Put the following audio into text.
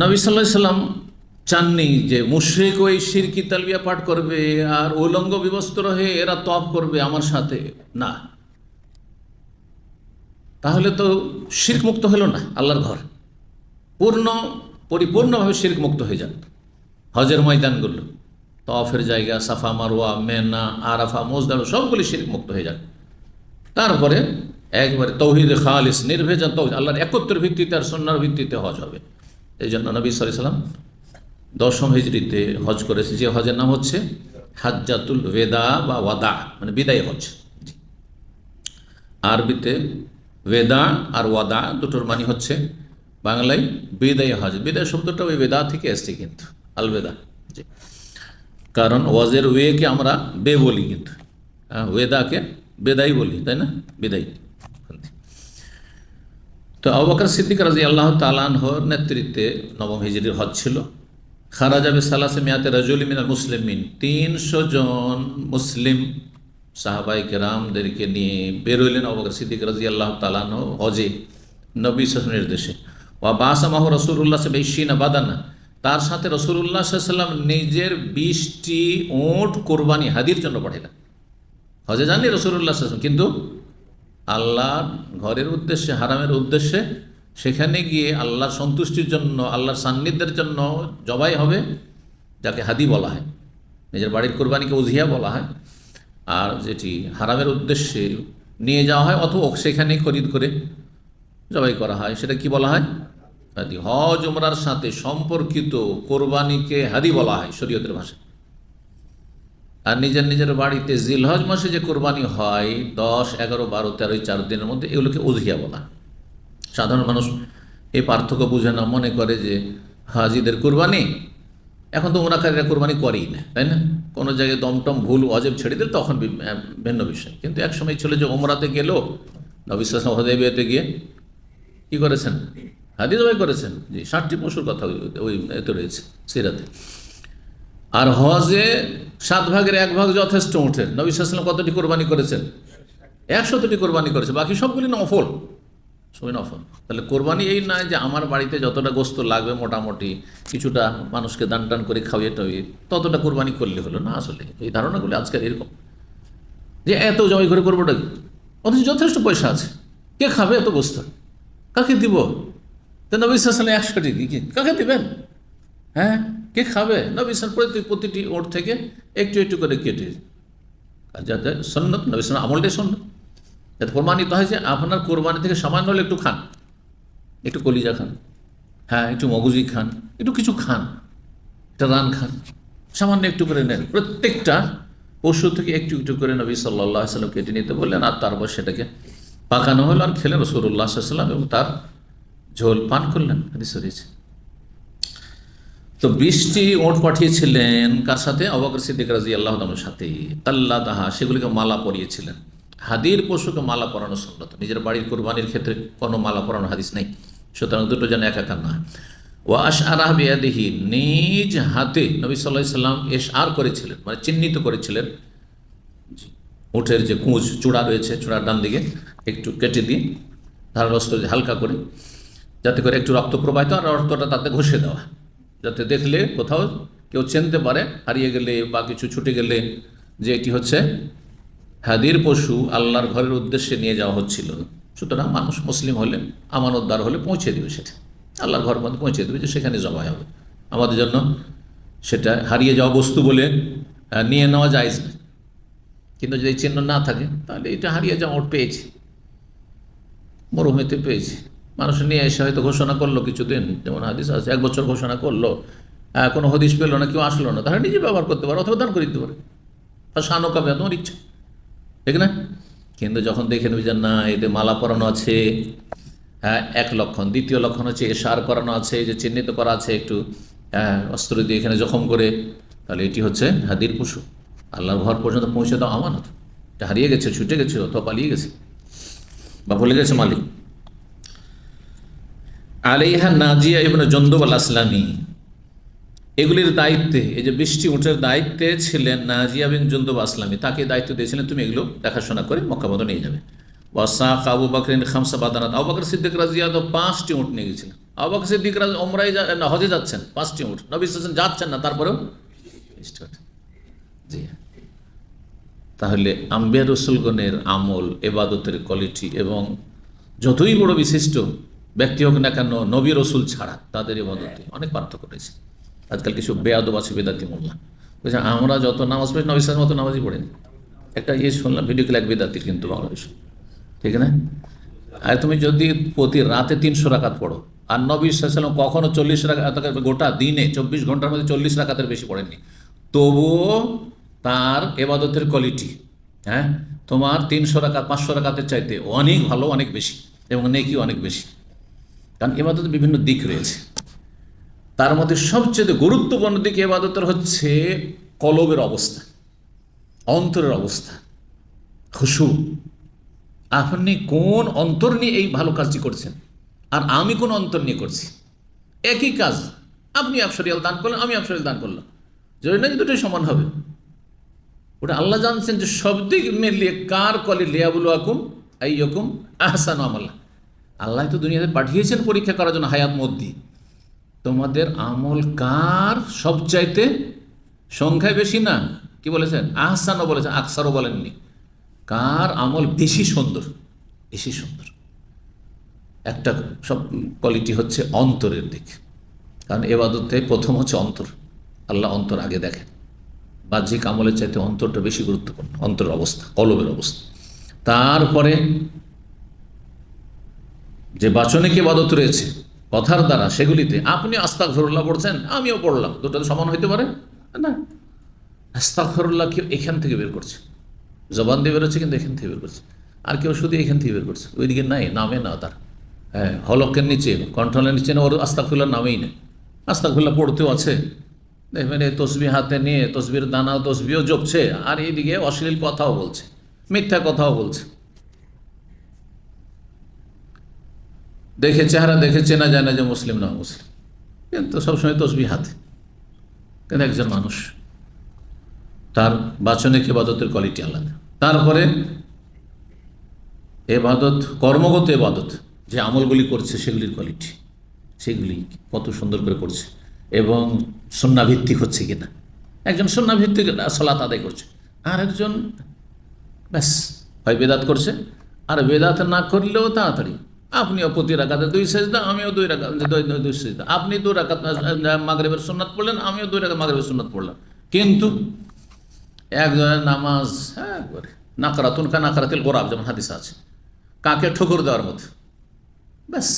নবী সাল্লাহ সাল্লাম চাননি যে মুশ্রিক ওই শিরকি তালবিয়া পাঠ করবে আর উলঙ্গ বিবস্ত্র হয়ে এরা তপ করবে আমার সাথে। না। তাহলে তো শির্ক মুক্ত হলো না আল্লাহর ঘর। পূর্ণ, পরিপূর্ণভাবে শির্ক মুক্ত হয়ে যান হজের ময়দানগুলো তফের জায়গা, সাফা মারোয়া মেনা আরাফা মোজদার সবগুলি শির্ক মুক্ত হয়ে যান তারপরে একবারে তৌহিদ খালিস নির্ভেজান তৌহিদ, আল্লাহর একত্রের ভিত্তিতে আর সন্ন্যার ভিত্তিতে হজ হবে। এই জন্য নবী সাল্লাম দশম হিজড়িতে হজ করেছে। যে হজের নাম হচ্ছে হাজ্জাতুল ওয়েদা বা ওয়াদা মানে বিদায় হজ। আরবিতে ওয়েদা আর ওয়াদা দুটোর মানে হচ্ছে বাংলায় বিদায় হজ। বিদায় শব্দটা ওই বেদা থেকে এসছে কিন্তু আলবেদা জি। কারণ ওয়াজের ওয়েকে আমরা বে বলি কিন্তু হ্যাঁ ওয়েদাকে বেদাই বলি, তাই না? বেদাই তো আবাকর সিদ্দিক রাজি আল্লাহ তালানহর নেতৃত্বে নবম হিজরির হজ ছিল। খারাজাবে সালাসে মিয়াতে রাজুল মিনাল মুসলিমিন, তিনশো জন মুসলিম সাহাবাই কেরামদেরকে নিয়ে বেরোলেন আবাকর সিদ্দিক রাজি আল্লাহ তালানহ হজে নবী নির্দেশে ও বাসামাহ রসুল্লাহ সে বেশি না বাদানা, তার সাথে রসুল্লাহ সাল্লাম নিজের বিশটি ওঁট কোরবানি হাদির জন্য পাঠালেন হজে জানি রসুল্লাহ সাল্লাম কিন্তু আল্লাহর ঘরের উদ্দেশ্যে, হারামের উদ্দেশ্যে, সেখানে গিয়ে আল্লাহর সন্তুষ্টির জন্য, আল্লাহর সান্নিধ্যের জন্য জবাই হবে, যাকে হাদি বলা হয়। নিজের বাড়ির কোরবানিকে উজিয়া বলা হয়। আর যেটি হারামের উদ্দেশ্যে নিয়ে যাওয়া হয়, অথবা সেখানে খরিদ করে জবাই করা হয়, সেটা কি বলা হয়? হাদি। হজ, উমরার সাথে সম্পর্কিত কোরবানিকে হাদি বলা হয়, শরীয়তের ভাষায়। আর নিজের নিজের বাড়িতে জিলহজ মাসে যে কোরবানি হয়, দশ, এগারো, বারো, তেরোই, চার দিনের মধ্যে এগুলোকে উজহিয়া বলা। সাধারণ মানুষ এই পার্থক্য বুঝে না, মনে করে যে হাজিদের কোরবানি, এখন তো ওনাকারীরা কোরবানি করেই না, তাই না? কোনো জায়গায় দমটম, ভুল, অজেব ছেড়ে দিল তখন ভিন্ন বিষয়। কিন্তু এক সময় ছিল যে ওমরাতে গেল নবিশ্বাস হদেবিয়াতে গিয়ে কি করেছেন? হাদি জবাই করেছেন? জি, ষাটটি পশুর কথা ওই এতে রয়েছে, সিরাতে। আর হজে সাত ভাগের এক ভাগ যথেষ্ট উঠেন নবী সাল্লাম কতটি কোরবানি করেছেন? একশতটি কোরবানি করেছে, বাকি সবগুলি নফল। সবই নফল। তাহলে কোরবানি এই নয় যে আমার বাড়িতে যতটা গোস্ত লাগবে মোটামুটি, কিছুটা মানুষকে দান টান করে খাওয়িয়ে টাইয়ে ততটা কোরবানি করলে হলো। না, আসলে এই ধারণাগুলি আজকের এরকম। যে এত জবাই করে করবোটা কি? অথচ যথেষ্ট পয়সা আছে। কে খাবে এত গোস্ত? কাকে দিব? তো নবী সাল্লাম একশোটি কি? কাকে দিবেন? হ্যাঁ? কে খাবে? নবিসান প্রতি প্রতিটি ওর থেকে একটু একটু করে কেটে যাতে সন্ন্যত নবিসান আমলটাই সন্ন্যত যাতে প্রমাণিত হয় যে আপনার কোরবানি থেকে সামান্য হলে একটু খান। একটু কলিজা খান। হ্যাঁ একটু মগজি খান। একটু কিছু খান। একটা রান খান। সামান্য একটু করে নেন। প্রত্যেকটা পশু থেকে একটু একটু করে নবী সাল্লাহ সাল্লাম কেটে নিতে বললেন আর তারপর সেটাকে পাকানো হলো আর খেলেন রসুল্লাহ সাল্লাম এবং তার ঝোল পান করলেন। হাদিস রয়েছে। তো বৃষ্টি ওট পাঠিয়েছিলেন কার সাথে? অবাকর সিদ্দিক রাজি আল্লাহ সাথে। কাল্লা দাহা সেগুলিকে মালা পরিয়েছিলেন। হাদির পশুকে মালা পরানো সন্ন্যত নিজের বাড়ির কোরবানির ক্ষেত্রে কোনো মালা পরানো হাদিস নেই। সুতরাং দুটো যেন একাকার না। ও আশ আরাহ নিজ হাতে নবী সাল্লাহ সাল্লাম এস আর করেছিলেন মানে চিহ্নিত করেছিলেন। উঠের যে কুঁজ, চূড়া রয়েছে, চূড়ার ডান দিকে একটু কেটে দিয়ে ধারারস্ত হালকা করে, যাতে করে একটু রক্ত প্রবাহিত আর রক্তটা তাতে ঘষে দেওয়া। যাতে দেখলে কোথাও কেউ চিনতে পারে, হারিয়ে গেলে বা কিছু ছুটে গেলে যে এটি হচ্ছে হাদির পশু আল্লাহর ঘরের উদ্দেশ্যে নিয়ে যাওয়া হচ্ছিল। সুতরাং মানুষ মুসলিম হলে আমানতদার হলে পৌঁছে দেবে সেটা। আল্লাহর ঘর মধ্যে পৌঁছে দেবে যে সেখানে জবাই হবে। আমাদের জন্য সেটা হারিয়ে যাওয়া বস্তু বলে নিয়ে নেওয়া যায় না কিন্তু যদি চিহ্ন না থাকে, তাহলে এটা হারিয়ে যাওয়া ওর পেয়েছি। মরুভূমিতে পেয়েছি। মানুষ নিয়ে এসে হয়তো ঘোষণা করল কিছুদিন যেমন হাদিস আছে এক বছর ঘোষণা করল আহ, কোনো হদিস পেল না কেউ আসলো না তাহলে নিজে ব্যবহার করতে পারে অথবা দান করে দিতে পারে। আর শানো কামে তোমার ইচ্ছা। ঠিক না? কিন্তু যখন দেখে নেবে যে না এতে মালা পরানো আছে হ্যাঁ এক লক্ষণ দ্বিতীয় লক্ষণ হচ্ছে এসার করানো আছে যে চিহ্নিত করা আছে একটু হ্যাঁ অস্ত্র দিয়ে এখানে জখম করে তাহলে এটি হচ্ছে হাদির পশু। আল্লাহর ঘর পর্যন্ত পৌঁছে দাও আমানত। এটা হারিয়ে গেছে ছুটে গেছে অথবা পালিয়ে গেছে বা ভুলে গেছে মালিক। আলিহা নাজিয়া এবং জন্দুবাল আসলামী এগুলির দায়িত্বে এই যে বৃষ্টি উঠের দায়িত্বে ছিলেন নাজিয়া বিন জন্দুব আসলামী তাকে দায়িত্ব দিয়েছিলেন তুমি এগুলো দেখাশোনা করে মক্কাবন্ধ নিয়ে যাবে। ওয়াসা আবু বাকরিন খামসা বাদানাত। আবু বাকর সিদ্দিক রাজিয়া তো পাঁচটি উঁট নিয়ে গেছিলেন। আবাক সিদ্দিকরা ওমরাই যা- না, হজে যাচ্ছেন পাঁচটি উঠ নবী যাচ্ছেন না তারপরেও জি। তাহলে আম্বিয়া রসুলগণের আমল এবাদতের কোয়ালিটি এবং যতই বড় বিশিষ্ট ব্যক্তি হোক না কেন, নবী রসুল ছাড়া তাদের এবাদতে অনেক পার্থক্য রয়েছে। আজকাল কিছু বেয়াদব আছে, বেদাতি মোল্লা। বলছে, আমরা যত নামাজ পড়ি, নবী সালের মতো নামাজই পড়িনি। একটা ইয়ে শুনলাম ভিডিও ক্লাক বেদাতি কিন্তু বাংলাদেশ। ঠিক না? আর তুমি যদি প্রতি রাতে তিনশো রাকাত পড়ো, আর নবী সাল্লাম কখনো চল্লিশ রাকাত গোটা দিনে চব্বিশ ঘণ্টার মধ্যে চল্লিশ রাকাতের বেশি পড়েননি। তবুও তার এবাদতের কোয়ালিটি হ্যাঁ? তোমার তিনশো রাকাত, পাঁচশো রাকাতের চাইতে অনেক ভালো, অনেক বেশি, এবং নেকি অনেক বেশি। কারণ এবাদতের বিভিন্ন দিক রয়েছে। তার মধ্যে সবচেয়ে গুরুত্বপূর্ণ দিক এবাদতের হচ্ছে কলবের অবস্থা, অন্তরের অবস্থা, খুশু। আপনি কোন অন্তর নিয়ে এই ভালো কাজটি করছেন? আর আমি কোন অন্তর নিয়ে করছি? একই কাজ। আপনি একশো রিয়াল দান করলেন, আমি একশো রিয়াল দান করলাম। যদি না দুটোই সমান হবে। ওটা আল্লাহ জানছেন যে সব দিক মিলিয়ে কার কলে লিয়াবুল আকুম এই রকম আহসান আমল্লা আল্লাহ তো দুনিয়াতে পাঠিয়েছেন পরীক্ষা করার জন্য হায়াত মধ্যে তোমাদের আমল কার সবচাইতে? সংখ্যায় বেশি না? কি বলেছেন? আহসানও বলেছেন, আকসারও বলেননি। কার আমল বেশি সুন্দর? বেশি সুন্দর। একটা সব কোয়ালিটি হচ্ছে অন্তরের দিক। কারণ এবাদতে প্রথম হচ্ছে অন্তর। আল্লাহ অন্তর আগে দেখেন। বাহ্যিক আমলের চাইতে অন্তরটা বেশি গুরুত্বপূর্ণ, অন্তরের অবস্থা, কলবের অবস্থা। তারপরে যে বাচনিক ইবাদত রয়েছে, কথার দ্বারা সেগুলিতে আপনি আস্তাক ফরুল্লাহ পড়ছেন, আমিও পড়লাম, দুটো সমান হইতে পারে? না। আস্তাক ফরুল্লাহ কেউ এখান থেকে বের করছে। জবান দিয়ে বেরোচ্ছে কিন্তু এখান থেকে বের করছে। আর কেউ শুধু এখান থেকে বের করছে। ওইদিকে নাই, নামে না তার। হ্যাঁ হলকের নিচে কন্ট্রোলের নিচে না, ওর আস্তাকফুল্লাহ নামেই নেই। আস্তাকফুল্লাহ পড়তেও আছে। দেখবেন এই তসবি হাতে নিয়ে, তসবির দানা তসবিও জপছে, আর এইদিকে অশ্লীল কথাও বলছে, মিথ্যা কথাও বলছে। দেখে চেহারা দেখে চেনা যায় না যে মুসলিম না মুসলিম। কিন্তু সবসময় তসবি হাতে। কিন্তু একজন মানুষ, তার বাচনিক এবাদতের কোয়ালিটি আলাদা। তারপরে এবাদত, কর্মগত এবাদত, যে আমলগুলি করছে সেগুলির কোয়ালিটি সেগুলি কত সুন্দর করে করছে। এবং সন্নাভিত্তিক হচ্ছে কিনা। একজন সন্নাভিত্তিক সলাত আদায় করছে। আর একজন ব্যাস, হয় বেদাত করছে। আর বেদাত না করলেও তাড়াতাড়ি। আপনিও প্রতি রাখাতে দুই সেজদা, আমিও দুই রাখা দুই সেজদা। আপনি দুই রাখাত মাগরেবের সুন্নাত পড়লেন, আমিও দুই রাখা মাগরেবের সুন্নাত পড়লাম। কিন্তু একজনের নামাজ হ্যাঁ একবারে নাকারাতুন কা নাকারাতিল গোরাব, যেমন হাদিস আছে। কাকে ঠুকুর দেওয়ার মতো? ব্যাস।